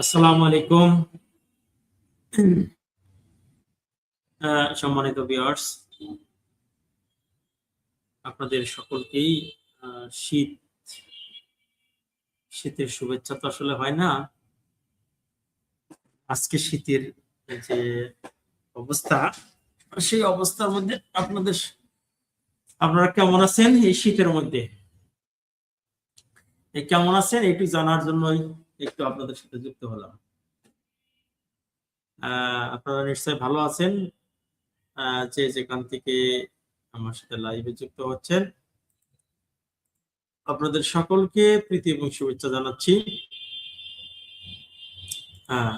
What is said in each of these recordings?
আসসালামু আলাইকুম। সম্মানিত ভিউয়ার্স আপনাদের সকলকেই শীত, শীতের শুভেচ্ছা তো আসলে হয় না। আজকে শীতের যে অবস্থা, সেই অবস্থার মধ্যে আপনাদের আপনারা কেমন আছেন এই শীতের মধ্যে? কেমন আছেন একটু জানার জন্যই একটু আপনাদের সাথে যুক্ত হলাম। আপনারা নিশ্চয়ই ভালো আছেন। যে যেখান থেকে আমার সাথে লাইভে যুক্ত হচ্ছেন। আপনাদের সকলকে প্রীতি এবং শুভেচ্ছা জানাচ্ছি। হ্যাঁ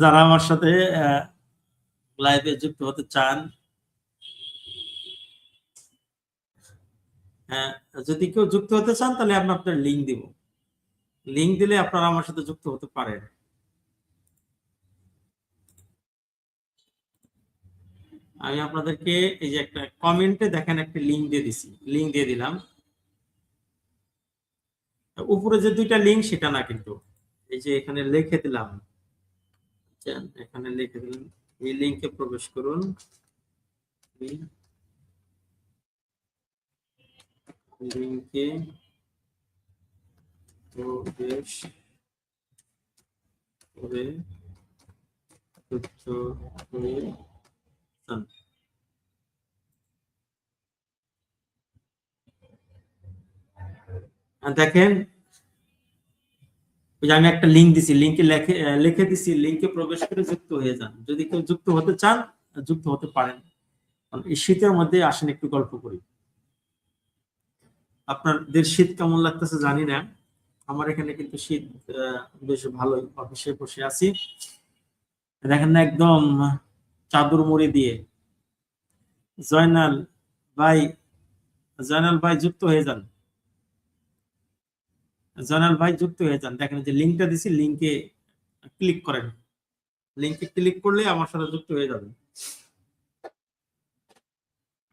যারা আমার সাথে লাইভে যুক্ত হতে চান যদি কেউ যুক্ত হতে চান তাহলে আমি আপনার লিঙ্ক দিব। লিঙ্ক দিলে আপনারা আমার সাথে যুক্ত হতে পারেন। আমি আপনাদেরকে এই যে একটা কমেন্টে দেখেন একটা লিঙ্ক দিয়ে দিছি। লিঙ্ক দিয়ে দিলাম। উপরে যে দুইটা লিঙ্ক সেটা না কিন্তু। এই যে এখানে লিখে দিলাম। আচ্ছা, এখানে লিখে দিলাম। এই লিঙ্কে প্রবেশ করুন। লিঙ্কে প্রবেশ করে যুক্ত হয়ে যান। আর দেখেন আমি একটা লিঙ্ক দিছি লিঙ্কে লেখে লিখে দিছি লিঙ্কে প্রবেশ করে যুক্ত হয়ে যান। যদি কেউ যুক্ত হতে চান, যুক্ত হতে পারেন। এই শীতের মধ্যে আসেন, একটু গল্প করি। আপনাদের শীত কেমন লাগতেছে জানি না। আমার এখানে কিন্তু শীত বেশ ভালোই। অফিসে বসে আছি। দেখেন না একদম চাদর মুড়ি দিয়ে। জয়নাল ভাই জয়নাল ভাই যুক্ত হয়ে যান। জয়নাল ভাই যুক্ত হয়ে যান। দেখেন যে লিঙ্কটা দিছি, লিঙ্কে ক্লিক করেন। লিঙ্কে ক্লিক করলে আমার সাথে যুক্ত হয়ে যাবেন।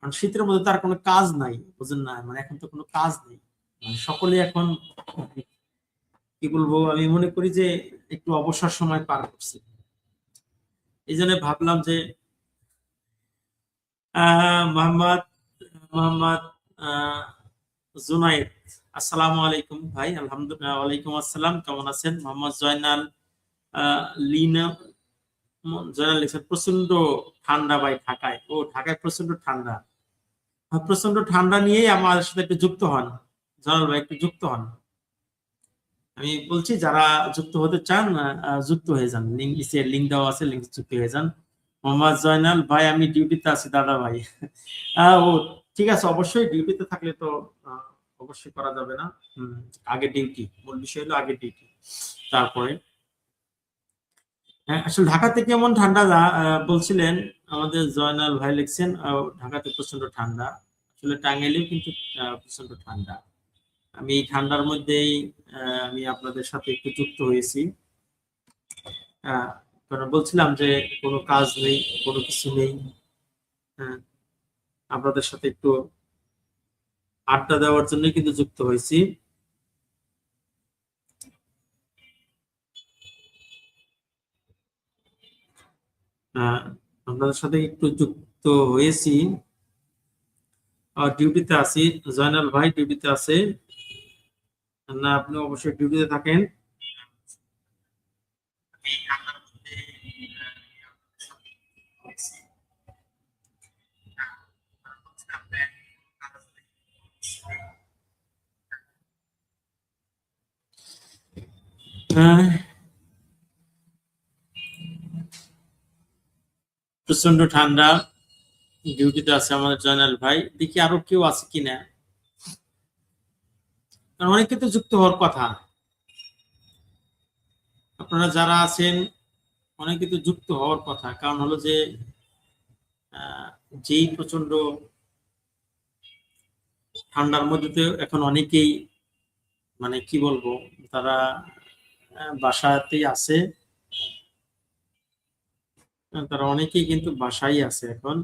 কারণ শীতের মধ্যে তার কোনো কাজ নাই বুঝেন না? মানে এখন তো কোনো কাজ নেই। মানে সকলে এখন, কি বলব, আমি মনে করি যে একটু অবসর সময় পার করছে। এই জন্য ভাবলাম যে মোহাম্মদ মোহাম্মদ জুনায়েদ আসসালামু আলাইকুম ভাই, আলহামদুলিল্লাহ, ওয়ালাইকুম আসসালাম, কেমন আছেন? মোহাম্মদ জয়নাল লিনা জয়নাল লিখছেন প্রচণ্ড ঠান্ডা ভাই ঢাকায়। ও, ঢাকায় প্রচণ্ড ঠান্ডা। প্রচণ্ড ঠান্ডা নিয়েই আমার সাথে একটু যুক্ত হন। জয়নাল ভাই একটু যুক্ত হন। আমি বলছি, যারা যুক্ত হতে চান যুক্ত হয়ে যান। লিঙ্ক লিঙ্ক দেওয়া আছে, লিঙ্ক যুক্ত হয়ে যান। মোহাম্মদ জয়নাল, ভাই, আমি ডিউটিতে আছি, দাদা ভাই। ও, ঠিক আছে, অবশ্যই ডিউটিতে থাকলে তো অবশ্যই করা যাবে না। আগে ডিউটি, মূল বিষয় হলো আগে ডিউটি। তারপরে হ্যাঁ আসলে ঢাকাতে কেমন ঠান্ডা বলছিলেন? আমাদের জয়নাল ভাই লিখছেন ঢাকাতে প্রচণ্ড ঠান্ডা। আসলে টাঙ্গাইলেও কিন্তু প্রচণ্ড ঠান্ডা। আমি এই ঠান্ডার মধ্যেই আমি আপনাদের সাথে একটু যুক্ত হয়েছি। কারণ বলছিলাম যে কোনো কাজ নেই কোনো কিছু নেই। হ্যাঁ আপনাদের সাথে একটু আড্ডা দেওয়ার জন্য কিন্তু যুক্ত হয়েছি। আহ, আপনাদের সাথে একটু যুক্ত হয়েছি। ডিউটিতে আছি জয়নাল ভাই ডিউটিতে আছে। না আপনি অবশ্যই ডিউটিতে থাকেন। আহ, প্রচণ্ড ঠান্ডা। ডিউটিতে আছে আমাদের জয়নাল ভাই। দেখি আরও কেউ আছে কিনা। অনেকে তো যুক্ত হওয়ার কথা। আপনারা যারা আছেন, অনেকে তো যুক্ত হওয়ার কথা। কারণ হলো যে যেই প্রচণ্ড ঠান্ডার মধ্যে এখন অনেকেই মানে কি বলব, তারা বাসাতেই আছে। হ্যাঁ, তারা অনেকেই কিন্তু বাসায় আছে এখন।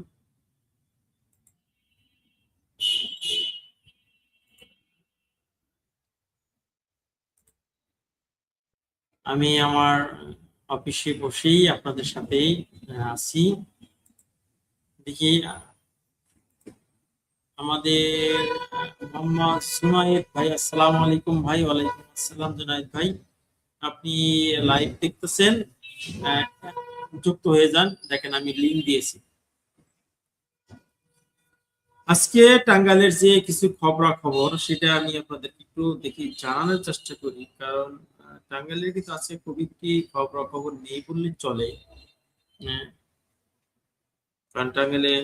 আমি আমার অফিসে বসেই আপনাদের সাথে আছি। দেখি, আমাদের মোহাম্মদ সুনায়েদ ভাই, আসসালাম আলাইকুম ভাই, ওয়ালাইকুম আসসালাম, জুনায়দ ভাই। আপনি লাইভ দেখতেছেন? যুক্ত হয়ে যান। দেখেন আমি লিংক দিয়েছি। আজকে টাঙ্গাইলের যে কিছু খবরা খবর সেটা আমি আপনাদের একটু দেখি জানানোর চেষ্টা করি। কারণ আহ, টাঙ্গাইলের কিন্তু আছে খুব একটি খবরা খবর নেই বললে চলে। আহ, কারণ টাঙ্গাইলে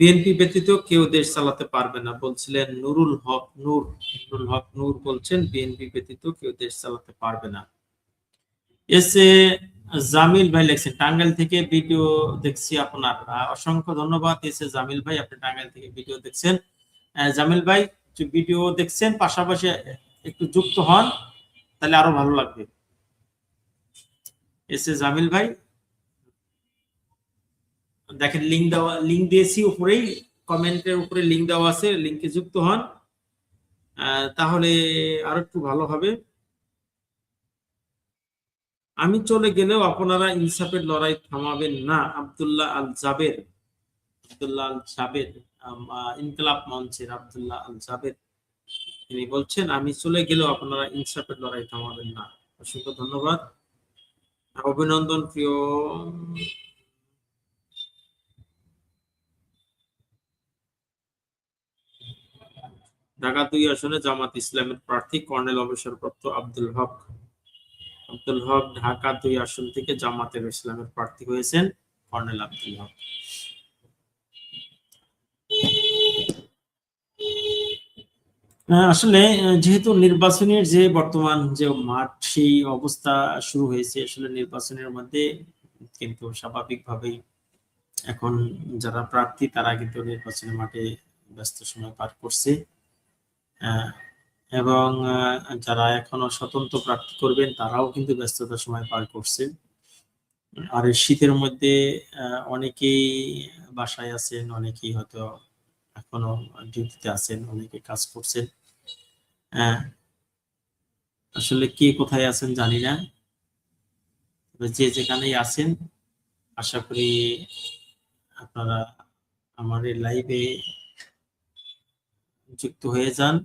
বিএনপি ব্যতীত কেউ দেশ চালাতে পারবে না বলছিলেন নুরুল হক নূর। নুরুল হক নূর বলছেন বিএনপি ব্যতীত কেউ দেশ চালাতে পারবে না। এসে জামিল ভাই লেখছেন, টাঙ্গাইল থেকে ভিডিও দেখছি আপনার। অসংখ্য ধন্যবাদ এসে জামিল ভাই, আপনি টাঙ্গাইল থেকে ভিডিও দেখছেন। জামিল ভাই ভিডিও দেখছেন, পাশাপাশি একটু যুক্ত হন, তাহলে আরও ভালো লাগবে। এসে জামিল ভাই, দেখেন লিঙ্ক দেওয়া লিঙ্ক দিয়েছি উপরেই কমেন্টের উপরে লিঙ্ক দেওয়া আছে লিঙ্কে যুক্ত হন। তাহলে আরও একটু ভালো হবে। আমি চলে গেলেও আপনারা ইনসাফের লড়াই থামাবেন না, আব্দুল্লাহ আল জাবের। আব্দুল্লাহ আল জাবের ইনকলাব মঞ্চের আব্দুল্লাহ আল জাবের। তিনি বলছেন, আমি চলে গেলেও আপনারা ইনসাফের লড়াই থামাবেন না। অসংখ্য ধন্যবাদ। অভিনন্দন, প্রিয়। ঢাকা দুই আসনে জামাত ইসলামের প্রার্থী কর্নেল অবসরপ্রাপ্ত আব্দুল হক। আব্দুল হক ঢাকা দুই আসন থেকে জামাতের ইসলামের প্রার্থী হয়েছেন কর্নেল আব্দুল হক। আসলে যেহেতু নির্বাচনের যে বর্তমান যে মাঠ, সেই অবস্থা শুরু হয়েছে। আসলে নির্বাচনের মধ্যে কিন্তু স্বাভাবিকভাবেই এখন যারা প্রার্থী, তারা কিন্তু নির্বাচনের মাঠে ব্যস্ত সময় পার করছে। এবং যারা এখনও স্বতন্ত্র প্রার্থী করবেন তারাও কিন্তু ব্যস্ততার সময় পার করছেন। আর এই শীতের মধ্যে অনেকেই বাসায় আছেন অনেকেই হয়তো এখনও ডিউটিতে আছেন অনেকে কাজ করছেন। আহ, আসলে কে কোথায় আছেন জানি না। যে যেখানেই আছেন আশা করি আপনারা আমার এই লাইভে যুক্ত হয়ে যান।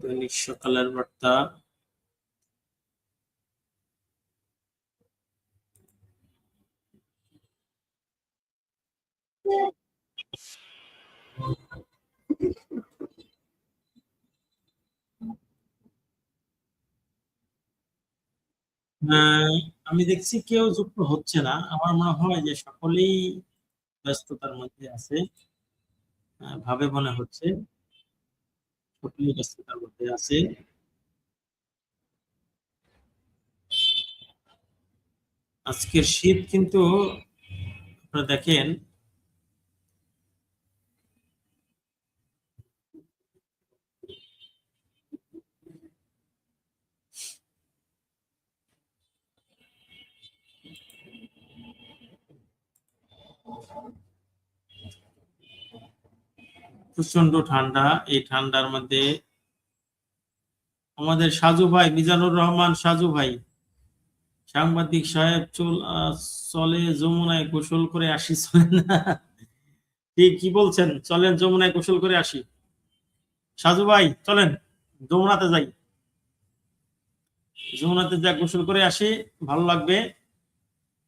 দৈনিক সকালের বার্তা। আমি দেখছি কেউ যুক্ত হচ্ছে না। আমার মনে হয় যে সকলেই ব্যস্ততার মধ্যে আছে ভাবে মনে হচ্ছে। আছে। আজকের শীত কিন্তু আপনারা দেখেন প্রচণ্ড ঠান্ডা। এই ঠান্ডার মধ্যে আমাদের সাজু ভাই, মিজানুর রহমান সাজু ভাই, সাংবাদিক সাহেব চল চলে যমুনায় গোসল করে আসি চলে না। ঠিক, কি বলছেন? চলেন যমুনায় গোসল করে আসি। সাজু ভাই, চলেন, যমুনাতে যাই। যমুনাতে যা গোসল করে আসি, ভালো লাগবে।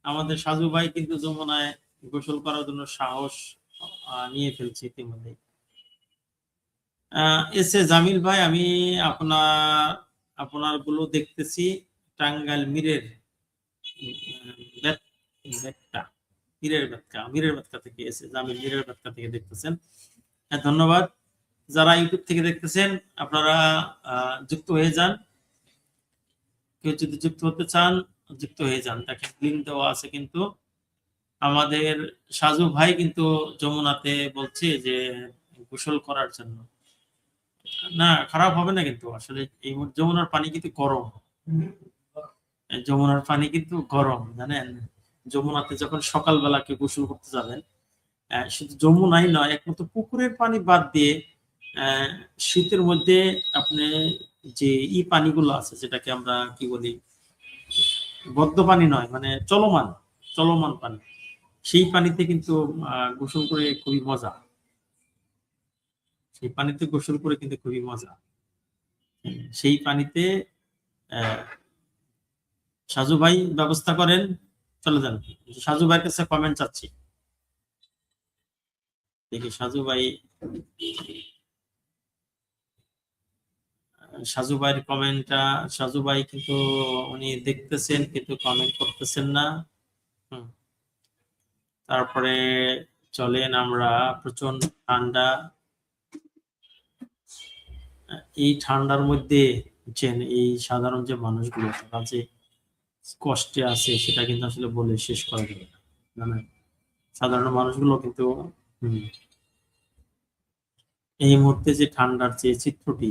আমাদের সাজু ভাই কিন্তু যমুনায় গোসল করার জন্য সাহস নিয়ে ফেলছে ইতিমধ্যে এস এ জামিল ভাই, আমি আপনার আপনারগুলো দেখতেছি, টাঙ্গাইল মিরের মিরের বেতকা মিরের বেতকা থেকে এসে জামিল মিরের বেতকা থেকে দেখতেছেন। হ্যাঁ ধন্যবাদ। যারা ইউটিউব থেকে দেখতেছেন, আপনারা যুক্ত হয়ে যান। কেউ যদি যুক্ত হতে চান, যুক্ত হয়ে যান। দেখেন লিঙ্ক দেওয়া আছে কিন্তু। আমাদের সাজু ভাই কিন্তু যমুনাতে বলছে যে, গোসল করার জন্য। না, খারাপ হবে না কিন্তু। আসলে এই যমুনার পানি কিন্তু গরম। যমুনার পানি কিন্তু গরম, জানেন? যমুনাতে যখন সকালবেলা কেউ গোসল করতে যাবেন শুধু যমুনাই নয়, একমাত্র পুকুরের পানি বাদ দিয়ে শীতের মধ্যে আপনি যে ই পানিগুলো আছে, যেটাকে আমরা কি বলি, বদ্ধ পানি নয় মানে চলমান চলমান পানি। সেই পানিতে কিন্তু গোসল করে খুবই মজা। সেই পানিতে গোসল করে কিন্তু খুবই মজা। সেই পানিতে সাজু ভাই ব্যবস্থা করেন, চলে যান। সাজু ভাইয়ের কাছে কমেন্ট চাচ্ছি। দেখি, সাজু ভাই, সাজু ভাইয়ের কমেন্টটা সাজু ভাই কিন্তু উনি দেখতেছেন, কিন্তু কমেন্ট করতেছেন না। তারপরে চলেন আমরা প্রচণ্ড ঠান্ডা। এই ঠান্ডার মধ্যে বুঝছেন এই সাধারণ যে মানুষগুলো, তারা যে কষ্টে আছে, সেটা কিন্তু আসলে বলে শেষ করা যাবে না জানেন সাধারণ মানুষগুলো কিন্তু এই মুহূর্তে যে ঠান্ডার যে চিত্রটি,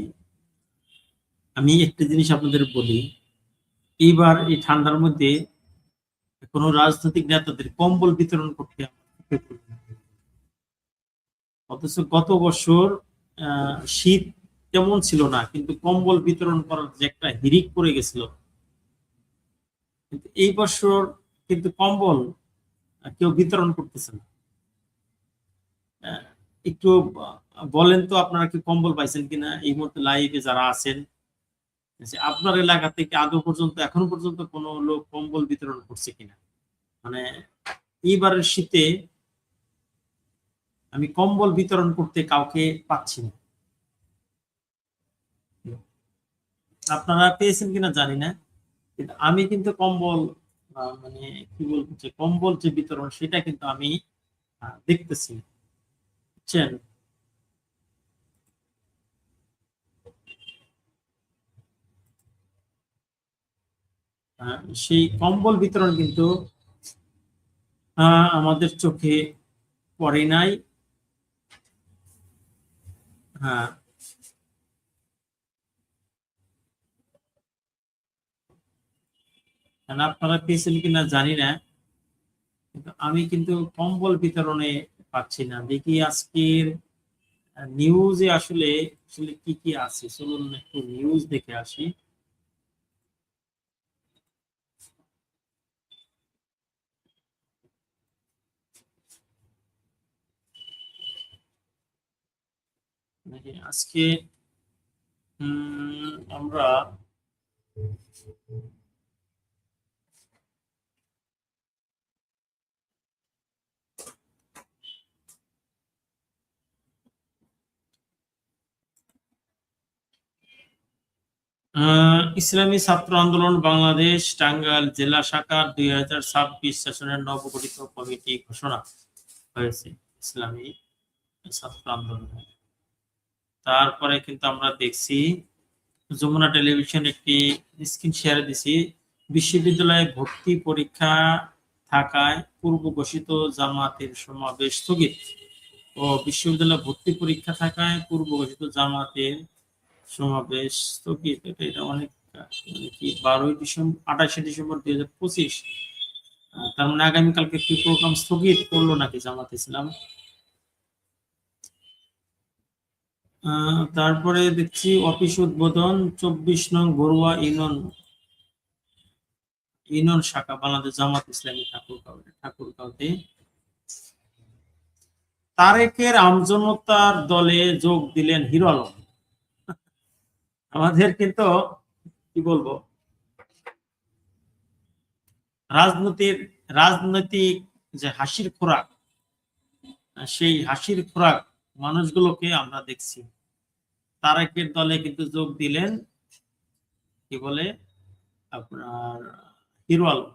আমি একটা জিনিস আপনাদের বলি, এইবার এই ঠান্ডার মধ্যে কোনো রাজনৈতিক নেতাদের কম্বল বিতরণ করতে না। অথচ গত বছর শীত তেমন ছিল না, কিন্তু কম্বল বিতরণ করার যে একটা হিরিক পড়ে গেছিল। এই বছর কিন্তু কম্বল কেউ বিতরণ করতেছে না। একটু বলেন তো আপনারা কি কম্বল পাইছেন কিনা? এই মুহূর্তে লাইভে যারা আছেন আপনার এলাকা থেকে আদৌ পর্যন্ত, এখনও পর্যন্ত কোনো লোক কম্বল বিতরণ করছে কিনা? মানে এইবারের শীতে আমি কম্বল বিতরণ করতে কাউকে পাচ্ছি না। আপনারা পেয়েছেন কিনা জানি না। কিন্তু আমি কিন্তু কম্বল মানে কি বলব যে কম্বল যে বিতরণ, সেটা কিন্তু আমি দেখতেছি। বুঝছেন? সেই কম্বল বিতরণ কিন্তু আমাদের চোখে পড়ে নাই। হ্যাঁ। আপনারা পেয়েছেন কিনা জানি না, কিন্তু আমি কিন্তু কম্বল বিতরণে পাচ্ছি না। দেখি আজকের নিউজে আসলে আসলে কি কি আছে? চলুন একটু নিউজ দেখে আসি। আজকে আমরা ইসলামী ছাত্র আন্দোলন বাংলাদেশ টাঙ্গাইল জেলা শাখার দুই হাজার ছাব্বিশ সেশনের নবগঠিত কমিটি ঘোষণা হয়েছে ইসলামী ছাত্র আন্দোলন। তারপরে কিন্তু আমরা দেখছি, যমুনা টেলিভিশন একটি স্ক্রিন শেয়ার দিছি, বিশ্ববিদ্যালয়ে ভর্তি পরীক্ষা থাকায় পূর্ব ঘোষিত জামাতের সমাবেশ স্থগিত ও বিশ্ববিদ্যালয়ে ভর্তি পরীক্ষা থাকায় পূর্ব ঘোষিত জামাতের সমাবেশ স্থগিত। এটা অনেক মানে কি, বারোই ডিসেম্বর আঠাশে ডিসেম্বর দুই হাজার পঁচিশ। তার মানে আগামীকালকে একটি প্রোগ্রাম স্থগিত করল নাকি জামাত ইসলাম? তারপরে দেখছি অফিস উদ্বোধন, চব্বিশ নং বড়ুয়া ইউনিয়ন ইউনিয়ন শাখা, বাংলাদেশ জামাত ইসলামী ঠাকুরগাঁও ঠাকুরগাঁওতে। তারেকের আমজনতার দলে যোগ দিলেন হিরো আলম। আমাদের কিন্তু, কি বলব? রাজনীতির, রাজনৈতিক যে হাসির খোরাক সেই হাসির খোরাক মানুষগুলোকে আমরা দেখছি। তারেকের দলে কিন্তু যোগ দিলেন, কি বলে? আপনার হিরো আলম।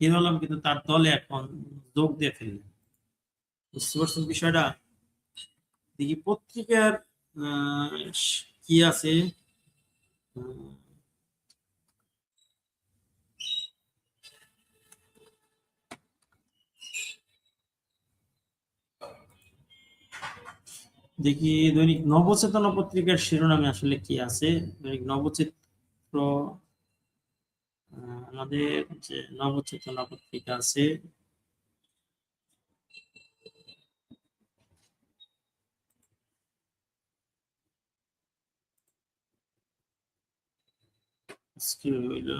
হিরো আলম কিন্তু তার দলে এখন যোগ দিয়ে ফেললেন। বুঝতে পারছেন বিষয়টা? দেখি, পত্রিকার কি আছে? দেখি, দৈনিক নবচেতনা পত্রিকার শিরোনামে আসলে কি আছে? দৈনিক নবচিত্র আমাদের যে নবচেতনা পত্রিকা আছে আজকে হইল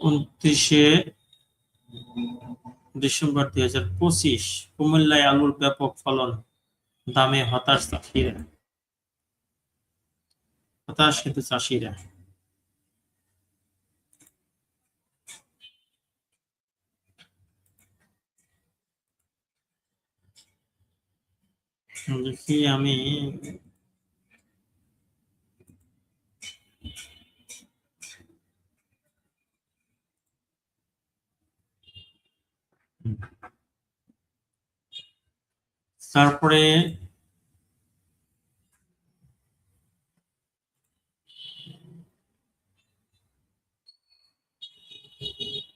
উনত্রিশে ডিসেম্বর দুই হাজার পঁচিশ, কুমিল্লায় আলুর ব্যাপক ফলন, দামে হতাশ চাষিরা। হতাশ কিন্তু চাষিরা। দেখি আমি। তারপরে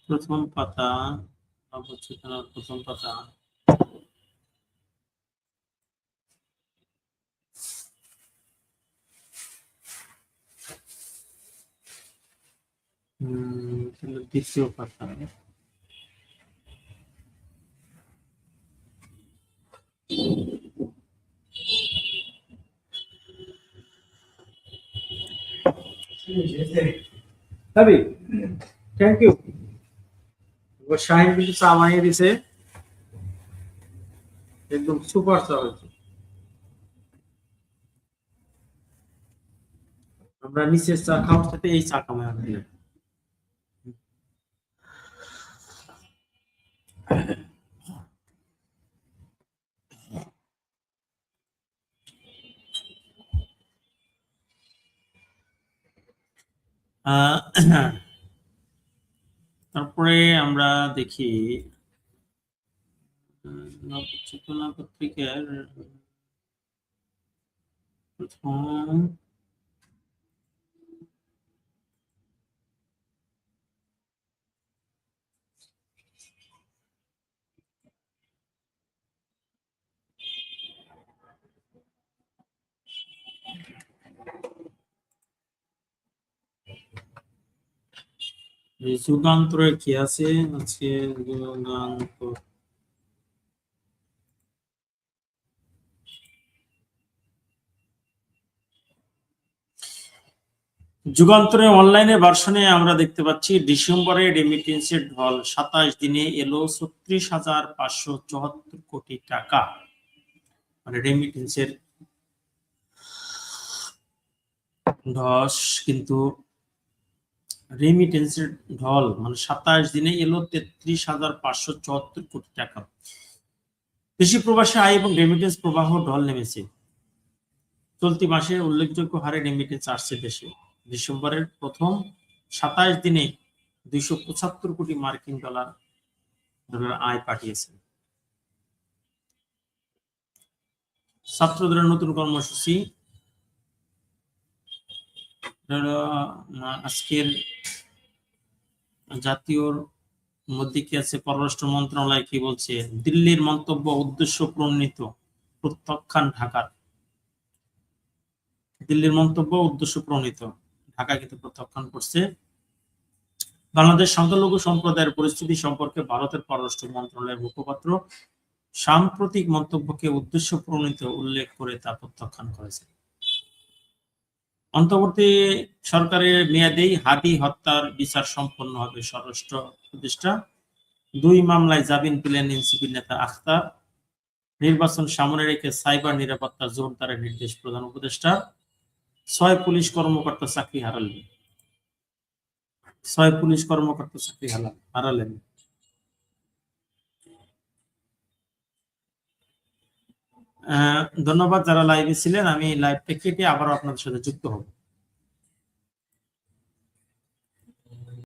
প্রথম পাতা নবচেতনার প্রথম পাতা। তাহলে দ্বিতীয় you. ও শাহিন কিন্তু চা বানিয়ে দিছে একদম সুপার চা আমরা নিচের চা খাওয়ার সাথে এই চা কামাই আনতে আহ, তারপরে আমরা দেখি নবচেতনা পত্রিকার প্রথম যুগান্তরে কি আছে? আজকে যুগান্তর যুগান্তরে অনলাইনে ভার্সনে আমরা দেখতে পাচ্ছি, ডিসেম্বরে রেমিটেন্সের ঢল সাতাশ দিনে এলো ছত্রিশ হাজার পাঁচশো চুয়াত্তর কোটি টাকা। মানে রেমিটেন্সের ধস কিন্তু রেমিটেন্সের ঢল মানে সাতাশ দিনে এলো তেত্রিশ হাজার পাঁচশো চুয়াত্তর কোটি টাকা। দেশি প্রবাসী আয় এবং রেমিটেন্স প্রবাহ ঢল নেমেছে। চলতি মাসে উল্লেখযোগ্য হারে রেমিটেন্স আসছে দেশে। ডিসেম্বরের প্রথম সাতাশ দিনে দুইশো পঁচাত্তর কোটি মার্কিন ডলার ডলার আয় পাঠিয়েছে। ছাত্রদের নতুন কর্মসূচি আজকের জাতীয়র মধ্যে কি আছে? পররাষ্ট্র মন্ত্রণালয় কি বলছে? দিল্লির মন্তব্য, উদ্দেশ্য প্রণীত, প্রত্যাখ্যান ঢাকার। দিল্লির মন্তব্য, উদ্দেশ্য প্রণীত। ঢাকা কিন্তু প্রত্যাখ্যান করছে। বাংলাদেশ সংখ্যালঘু সম্প্রদায়ের পরিস্থিতি সম্পর্কে ভারতের পররাষ্ট্র মন্ত্রণালয়ের মুখপাত্র সাম্প্রতিক মন্তব্যকে উদ্দেশ্য প্রণীত উল্লেখ করে তা প্রত্যাখ্যান করেছে। অন্তর্বর্তী সরকারের মেয়াদেই হাদি হত্যার বিচার সম্পন্ন হবে স্বরাষ্ট্র উপদেষ্টা। দুই মামলায় জামিন পেলেন এনসিপি নেতা আখতার। নির্বাচন সামনে রেখে সাইবার নিরাপত্তা জোরদারের নির্দেশ প্রধান উপদেষ্টা। ছয় পুলিশ কর্মকর্তা চাকরি হারালেন। ছয় পুলিশ কর্মকর্তা চাকরি হারা- হারালেন। ধন্যবাদ যারা লাইভে ছিলেন। আমি লাইভটা কেটে আবার আপনাদের সাথে যুক্ত হব।